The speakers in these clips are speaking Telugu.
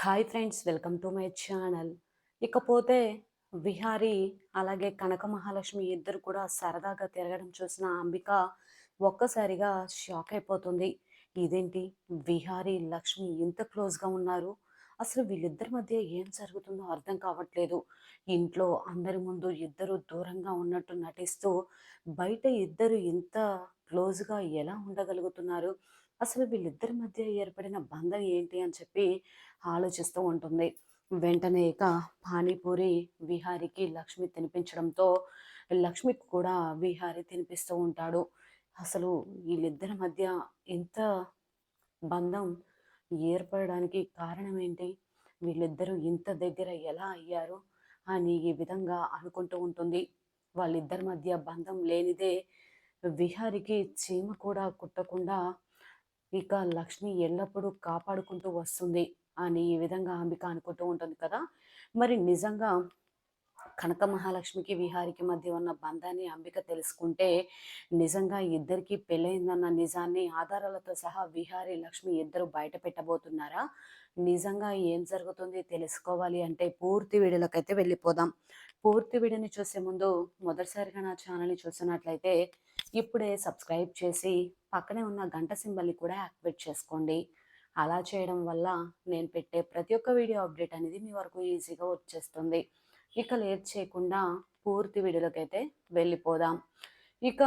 Hi friends welcome to my channel ఇకపోతే విహారీ అలాగే కనక మహాలక్ష్మి ఇద్దరు కూడా సరదాగా తిరగడం చూసిన అంబిక ఒక్కసారిగా షాక్ అయిపోతుంది. ఇదేంటి? విహారీ లక్ష్మి ఇంత క్లోజ్గా ఉన్నారు. అసలు వీళ్ళిద్దరి మధ్య ఏం జరుగుతుందో అర్థం కావట్లేదు. ఇంట్లో అందరి ముందు ఇద్దరు దూరంగా ఉన్నట్టు నటిస్తూ బయట ఇద్దరు ఇంత క్లోజ్గా ఎలా ఉండగలుగుతున్నారు? అసలు వీళ్ళిద్దరి మధ్య ఏర్పడిన బంధం ఏంటి అని చెప్పి ఆలోచిస్తూ ఉంటుంది. వెంటనే ఇక పానీపూరి విహారికి లక్ష్మి తినిపించడంతో లక్ష్మికి కూడా విహారి తినిపిస్తూ ఉంటాడు. అసలు వీళ్ళిద్దరి మధ్య ఇంత బంధం ఏర్పడడానికి కారణం ఏంటి? వీళ్ళిద్దరూ ఇంత దగ్గర ఎలా అయ్యారు? అని ఈ విధంగా అనుకుంటూ ఉంటుంది. వాళ్ళిద్దరి మధ్య బంధం లేనిదే విహారికి చీమ కూడా కుట్టకుండా ఇక లక్ష్మి ఎల్లప్పుడూ కాపాడుకుంటూ వస్తుంది అని ఈ విధంగా అంబిక అనుకుంటూ ఉంటుంది కదా! మరి నిజంగా కనక మహాలక్ష్మికి విహారికి మధ్య ఉన్న బంధాన్ని అంబిక తెలుసుకుంటే నిజంగా ఇద్దరికి పెళ్ళైందన్న నిజాన్ని ఆధారాలతో సహా విహారి లక్ష్మి ఇద్దరు బయట పెట్టబోతున్నారా? నిజంగా ఏం జరుగుతుంది తెలుసుకోవాలి అంటే పూర్తి వీడియోలకైతే వెళ్ళిపోదాం. పూర్తి వీడియోని చూసే ముందు మొదటిసారిగా నా ఛానల్ని చూసినట్లయితే ఇప్పుడే సబ్స్క్రైబ్ చేసి పక్కనే ఉన్న గంట సింబల్ని కూడా యాక్టివేట్ చేసుకోండి. అలా చేయడం వల్ల నేను పెట్టే ప్రతి ఒక్క వీడియో అప్డేట్ అనేది మీ వరకు ఈజీగా వచ్చేస్తుంది. ఇక లేట్ చేయకుండా పూర్తి వీడియోలోకి అయితే వెళ్ళిపోదాం. ఇక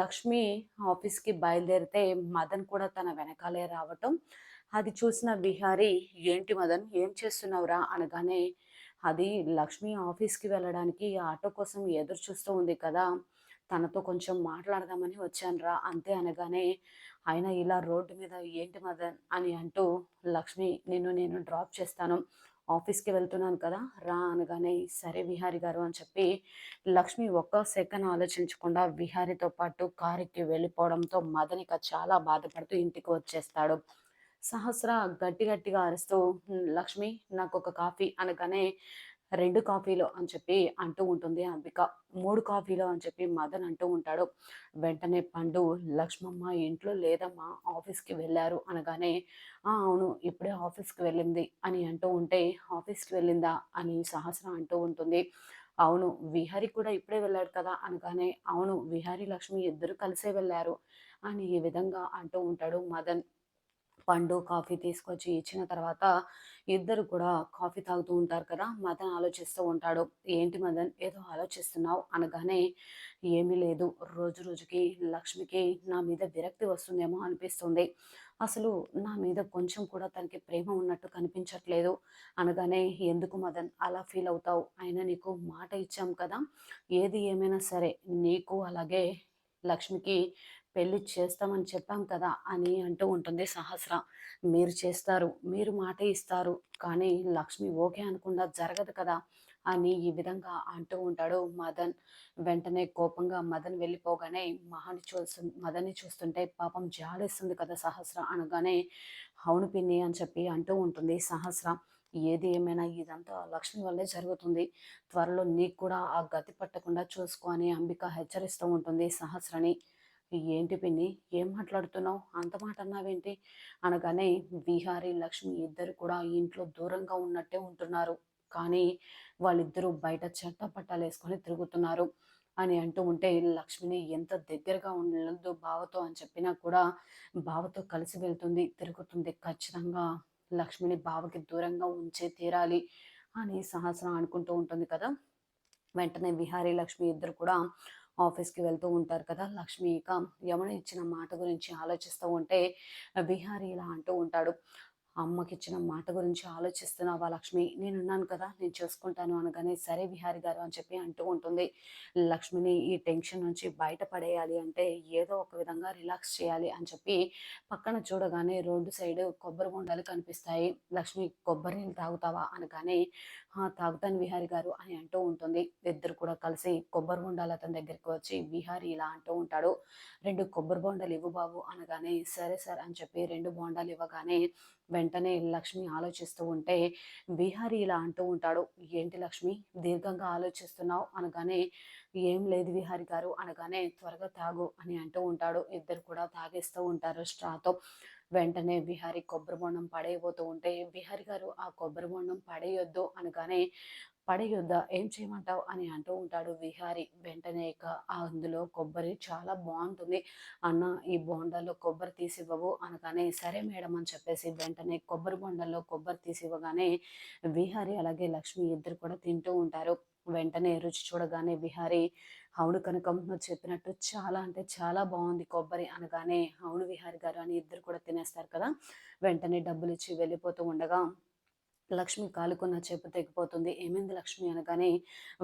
లక్ష్మి ఆఫీస్కి బయలుదేరితే మదన్ కూడా తన వెనకాలే రావటం అది చూసిన విహారి ఏంటి మదన్? ఏం చేస్తున్నావురా? అనగానే అది లక్ష్మి ఆఫీస్కి వెళ్ళడానికి ఆటో కోసం ఎదురు చూస్తూ ఉంది కదా తనతో కొంచెం మాట్లాడదామని వచ్చానురా అంతే అనగానే ఆయన ఇలా రోడ్డు మీద ఏంటి మదన్? అని అంటూ లక్ష్మి నిన్ను నేను డ్రాప్ చేస్తాను. ఆఫీస్కి వెళ్తున్నాను కదా రా అనగానే సరే విహారి గారు అని చెప్పి లక్ష్మి ఒక్క సెకండ్ ఆలోచించకుండా విహారితో పాటు కారుకి వెళ్ళిపోవడంతో మదన్ ఇక చాలా బాధపడుతూ ఇంటికి వచ్చేస్తాడు. సహస్ర గట్టి గట్టిగా అరుస్తూ లక్ష్మి నాకు ఒక కాఫీ అనగానే రెండు కాఫీలు అని చెప్పి అంటూ ఉంటుంది అంబిక. మూడు కాఫీలు అని చెప్పి మదన్ అంటూ ఉంటాడు. వెంటనే పండు లక్ష్మమ్మ ఇంట్లో లేదమ్మా ఆఫీస్కి వెళ్ళారు అనగానే అవును ఇప్పుడే ఆఫీస్కి వెళ్ళింది అని అంటూ ఉంటే ఆఫీస్కి వెళ్ళిందా అని సహస్ర అంటూ ఉంటుంది. అవును విహారి కూడా ఇప్పుడే వెళ్ళాడు కదా అనగానే అవును విహారి లక్ష్మి ఇద్దరు కలిసే వెళ్ళారు అని ఈ విధంగా అంటూ ఉంటాడు మదన్. పండు కాఫీ తీసుకొచ్చి ఇచ్చిన తర్వాత ఇద్దరు కూడా కాఫీ తాగుతూ ఉంటారు కదా! మదన్ ఆలోచిస్తూ ఉంటాడు. ఏంటి మదన్? ఏదో ఆలోచిస్తున్నావు? అనగానే ఏమీ లేదు. రోజు రోజుకి లక్ష్మికి నా మీద విరక్తి వస్తుందేమో అనిపిస్తుంది. అసలు నా మీద కొంచెం కూడా తనకి ప్రేమ ఉన్నట్టు కనిపించట్లేదు. అనగానే ఎందుకు మదన్? అలా ఫీల్ అవుతావు. అయినా నీకు మాట ఇచ్చాం కదా! ఏది ఏమైనా సరే నీకు అలాగే లక్ష్మికి పెళ్ళి చేస్తామని చెప్పాం కదా అని అంటూ ఉంటుంది సహస్ర. మీరు చేస్తారు మీరు మాట ఇస్తారు కానీ లక్ష్మి ఓకే అనుకుండా జరగదు కదా అని ఈ విధంగా అంటూ ఉంటాడు మదన్. వెంటనే కోపంగా మదన్ వెళ్ళిపోగానే మహాని చూస్తు మదన్ని చూస్తుంటే పాపం జాలేస్తుంది కదా సహస్ర అనగానే అవును పిన్ని అని చెప్పి అంటూ ఉంటుంది సహస్ర. ఏది ఏమైనా ఇదంతా లక్ష్మి వల్లే జరుగుతుంది. త్వరలో నీకు కూడా ఆ గతి పట్టకుండా చూసుకో అని అంబిక హెచ్చరిస్తూ ఉంటుంది సహస్రని. ఏంటి పిన్ని? ఏం మాట్లాడుతున్నావు? అంత మాట అన్నావేంటి? అనగానే విహారి లక్ష్మి ఇద్దరు కూడా ఇంట్లో దూరంగా ఉన్నట్టే ఉంటున్నారు. కానీ వాళ్ళిద్దరూ బయట చెట్ట పట్టాలు వేసుకొని తిరుగుతున్నారు అని అంటూ ఉంటే లక్ష్మిని ఎంత దగ్గరగా ఉండదు బావతో అని చెప్పినా కూడా బావతో కలిసి వెళ్తుంది తిరుగుతుంది. ఖచ్చితంగా లక్ష్మిని బావకి దూరంగా ఉంచే తీరాలి అని సహస్రం అనుకుంటూ ఉంటుంది కదా? వెంటనే విహారీ లక్ష్మి ఇద్దరు కూడా ఆఫీస్కి వెళ్తూ ఉంటారు కదా! లక్ష్మి ఇక యమున ఇచ్చిన మాట గురించి ఆలోచిస్తూ ఉంటే బిహారీ ఇలా అంటూ ఉంటాడు. అమ్మకి ఇచ్చిన మాట గురించి ఆలోచిస్తున్నావా లక్ష్మి? నేనున్నాను కదా! నేను చూసుకుంటాను అనగానే సరే విహారి గారు అని చెప్పి అంటూ ఉంటుంది. లక్ష్మిని ఈ టెన్షన్ నుంచి బయటపడేయాలి అంటే ఏదో ఒక విధంగా రిలాక్స్ చేయాలి అని చెప్పి పక్కన చూడగానే రోడ్డు సైడ్ కొబ్బరి బొండాలు కనిపిస్తాయి. లక్ష్మి కొబ్బరి నీళ్ళు తాగుతావా? అనగానే తాగుతాను విహారి గారు అని అంటూ ఉంటుంది. ఇద్దరు కూడా కలిసి కొబ్బరి బొండాలు అతని దగ్గరికి వచ్చి విహారి ఇలా అంటూ ఉంటాడు రెండు కొబ్బరి బొండాలు ఇవ్వు బాబు అనగానే సరే సార్ అని చెప్పి రెండు బొండాలు ఇవ్వగానే వెంటనే లక్ష్మి ఆలోచిస్తూ ఉంటే విహారి ఇలా అంటూ ఉంటాడు ఏంటి లక్ష్మి? దీర్ఘంగా ఆలోచిస్తున్నావు అనగానే ఏం లేదు విహారి గారు అనగానే త్వరగా తాగు అని అంటూ ఉంటాడు. ఇద్దరు కూడా తాగేస్తూ ఉంటారు స్ట్రాతో. వెంటనే విహారి కొబ్బరి బొండం పడేయబోతూ ఉంటే విహారి గారు ఆ కొబ్బరి బొండం పడేయొద్దు అనగానే పడేయొద్దా? ఏం చేయమంటావు? అని అంటూ ఉంటాడు విహారి. వెంటనే ఇక అందులో కొబ్బరి చాలా బాగుంటుంది. అన్న ఈ బోండాల్లో కొబ్బరి తీసివ్వవు అనగానే సరే మేడం అని చెప్పేసి వెంటనే కొబ్బరి బొండల్లో కొబ్బరి తీసివ్వగానే విహారి అలాగే లక్ష్మి ఇద్దరు కూడా తింటూ ఉంటారు. వెంటనే రుచి చూడగానే విహారి అవును కనకం నువ్వు చెప్పినట్టు చాలా అంటే చాలా బాగుంది కొబ్బరి అనగానే అవును విహారి గారు అని ఇద్దరు కూడా తినేస్తారు కదా? వెంటనే డబ్బులు ఇచ్చి వెళ్ళిపోతూ ఉండగా లక్ష్మి కాలుకున్న చెప్పు తెగిపోతుంది. ఏమైంది లక్ష్మి? అనగానే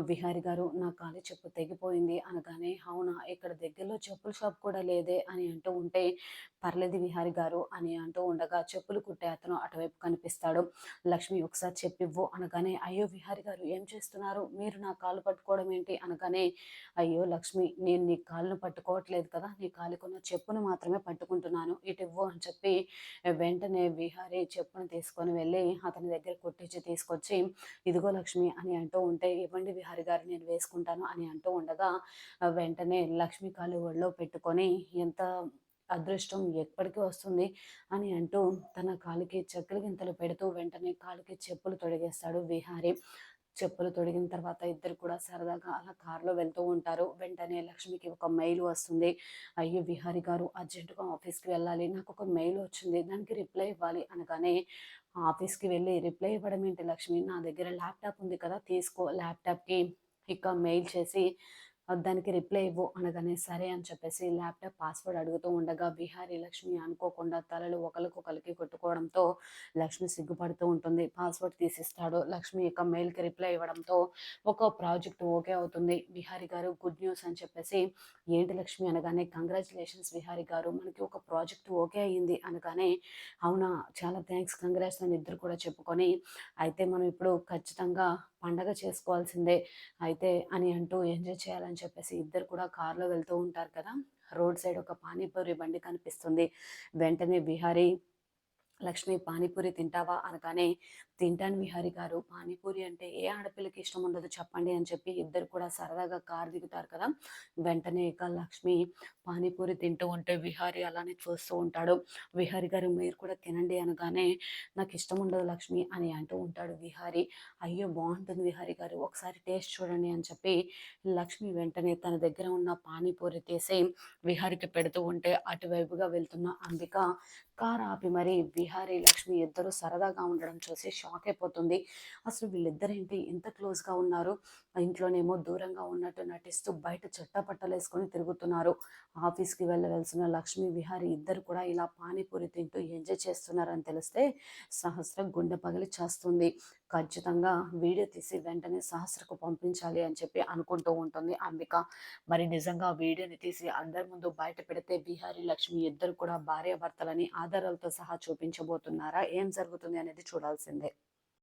విహారి గారు నా కాలు చెప్పు తెగిపోయింది. అనగానే అవునా? ఇక్కడ దగ్గరలో చెప్పుల షాప్ కూడా లేదే అని అంటూ ఉంటే పర్లేదు విహారి గారు అని అంటూ ఉండగా చెప్పులు కుట్టే అతను అటువైపు కనిపిస్తాడు. లక్ష్మి ఒకసారి చెప్పివ్వు. అనగానే అయ్యో విహారి గారు ఏం చేస్తున్నారు? మీరు నా కాలు పట్టుకోవడం ఏంటి? అనగానే అయ్యో లక్ష్మి నేను నీ కాళ్ళను పట్టుకోవట్లేదు కదా. నీ కాలుకున్న చెప్పును మాత్రమే పట్టుకుంటున్నాను. ఇటు ఇవ్వు అని చెప్పి వెంటనే విహారి చెప్పును తీసుకొని వెళ్ళి అతని దగ్గర దగ్గర కొట్టించి తీసుకొచ్చి ఇదిగో లక్ష్మి అని అంటూ ఉంటే ఇవ్వండి విహారి గారు నేను వేసుకుంటాను అని అంటూ ఉండగా వెంటనే లక్ష్మి కాలు ఒళ్ళో పెట్టుకొని ఎంత అదృష్టం ఎప్పటికీ వస్తుంది అని అంటూ తన కాలికి చెక్కలు గింతలు పెడుతూ వెంటనే కాలికి చెప్పులు తొడిగేస్తాడు విహారి. చెప్పులు తొడిగిన తర్వాత ఇద్దరు కూడా సరదాగా అలా కారులో వెళ్తూ ఉంటారు. వెంటనే లక్ష్మికి ఒక మెయిల్ వస్తుంది. అయ్యో విహారి గారు అర్జెంటుగా ఆఫీస్కి వెళ్ళాలి. నాకు ఒక మెయిల్ వచ్చింది. దానికి రిప్లై ఇవ్వాలి అనగానే ఆఫీస్కి వెళ్ళి రిప్లై ఇవ్వడం ఏంటి లక్ష్మి? నా దగ్గర ల్యాప్టాప్ ఉంది కదా తీసుకో. ల్యాప్టాప్కి ఇక మెయిల్ చేసి దానికి రిప్లై ఇవ్వు అనగానే సరే అని చెప్పేసి ల్యాప్టాప్ పాస్వర్డ్ అడుగుతూ ఉండగా విహారీ లక్ష్మి అనుకోకుండా తలలు ఒకరికొకరికి కొట్టుకోవడంతో లక్ష్మి సిగ్గుపడుతూ ఉంటుంది. పాస్వర్డ్ తీసిస్తాడు. లక్ష్మి యొక్క మెయిల్కి రిప్లై ఇవ్వడంతో ఒక ప్రాజెక్ట్ ఓకే అవుతుంది. విహారి గారు గుడ్ న్యూస్ అని చెప్పేసి ఏంటి లక్ష్మి అనగానే కంగ్రాచులేషన్స్ విహారి గారు మనకి ఒక ప్రాజెక్ట్ ఓకే అయ్యింది అనగానే అవునా చాలా థ్యాంక్స్ కంగ్రాట్స్ అని ఇద్దరు కూడా చెప్పుకొని అయితే మనం ఇప్పుడు ఖచ్చితంగా పండగ చేసుకోవాల్సిందే అయితే అని అంటూ ఎంజాయ్ చేయాలని చెప్పేసి ఇద్దరు కూడా కార్లో వెళ్తూ ఉంటారు కదా. రోడ్ సైడ్ ఒక పానీపూరి బండి కనిపిస్తుంది. వెంటనే బిహారీ లక్ష్మి పానీపూరి తింటావా అనగానే తింటాను విహారి గారు. పానీపూరి అంటే ఏ ఆడపిల్లకి ఇష్టం ఉండదు చెప్పండి అని చెప్పి ఇద్దరు కూడా సరదాగా కారు దిగుతారు కదా. వెంటనే ఇక లక్ష్మి పానీపూరి తింటూ ఉంటే విహారి అలానే చూస్తూ ఉంటాడు. విహారి గారు మీరు కూడా తినండి అనగానే నాకు ఇష్టం ఉండదు లక్ష్మి అని అంటూ ఉంటాడు విహారి. అయ్యో బాగుంటుంది విహారి గారు. ఒకసారి టేస్ట్ చూడండి అని చెప్పి లక్ష్మి వెంటనే తన దగ్గర ఉన్న పానీపూరి తీసి విహారికి పెడుతూ ఉంటే అటువైపుగా వెళ్తున్న అంబిక కార్ ఆపి మరి విహారీ లక్ష్మి ఇద్దరు సరదాగా ఉండడం చూసి షాక్ అయిపోతుంది. అసలు వీళ్ళిద్దరేంటి? ఎంత క్లోజ్గా ఉన్నారు? ఇంట్లోనేమో దూరంగా ఉన్నట్టు నటిస్తూ బయట పట్టలు వేసుకొని తిరుగుతున్నారు. ఆఫీస్కి వెళ్ళవలసిన లక్ష్మి విహారి ఇద్దరు కూడా ఇలా పానీపూరి తింటూ ఎంజాయ్ చేస్తున్నారని తెలిస్తే సహస్ర గుండె పగిలి చేస్తుంది. ఖచ్చితంగా వీడియో తీసి వెంటనే సహస్రకు పంపించాలి అని చెప్పి అనుకుంటూ ఉంటుంది అంబిక. మరి నిజంగా వీడియోని తీసి అందరి ముందు బయట పెడితే బిహారీ లక్ష్మి ఇద్దరు కూడా భార్యాభర్తలని ఆధారాలతో సహా చూపించబోతున్నారా? ఏం జరుగుతుంది అనేది చూడాల్సిందే.